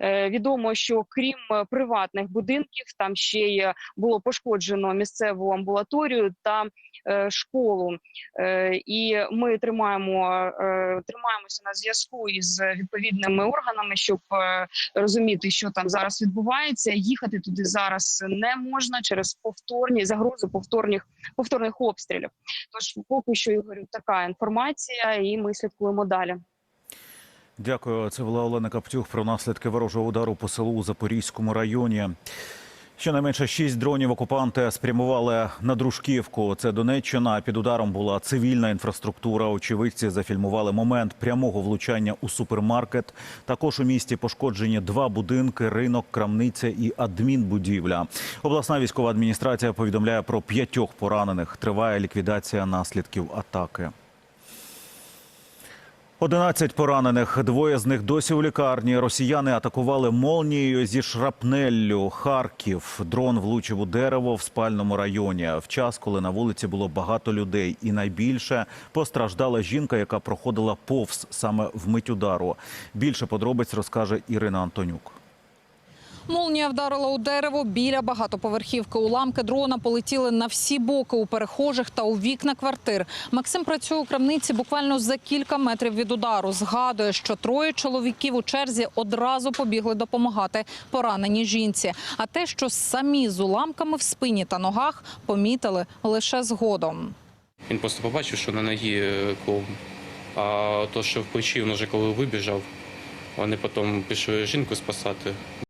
Е, Відомо, що крім е, приватних будинків, там ще й було пошкоджено місцеву амбулаторію та е, школу. І ми тримаємо тримаємося на зв'язку із відповідними органами, щоб розуміти, що там зараз відбувається. Їхати туди зараз не можна через повторні загрози повторних повторних обстрілів. Тож поки що Ігорю, така інформація, і ми слідкуємо далі. Дякую. Це була Олена Каптюх про наслідки ворожого удару по селу у Запорізькому районі. Щонайменше шість дронів окупанти спрямували на Дружківку. Це Донеччина. Під ударом була цивільна інфраструктура. Очевидці зафільмували момент прямого влучання у супермаркет. Також у місті пошкоджені два будинки, ринок, крамниця і адмінбудівля. Обласна військова адміністрація повідомляє про п'ятьох поранених. Триває ліквідація наслідків атаки. 11 поранених. Двоє з них досі у лікарні. Росіяни атакували молнією зі шрапнеллю. Харків. Дрон влучив у дерево в спальному районі. В час, коли на вулиці було багато людей, і найбільше постраждала жінка, яка проходила повз саме в мить удару. Більше подробиць розкаже Ірина Антонюк. Молнія вдарила у дерево біля багатоповерхівки. Уламки дрона полетіли на всі боки у перехожих та у вікна квартир. Максим працює у крамниці буквально за кілька метрів від удару. Згадує, що троє чоловіків у черзі одразу побігли допомагати пораненій жінці. А те, що самі з уламками в спині та ногах помітили лише згодом. Він просто побачив, що на ногі е, клоун. А то, що в плечі він вже коли вибіжав, вони потім пішли жінку спасати.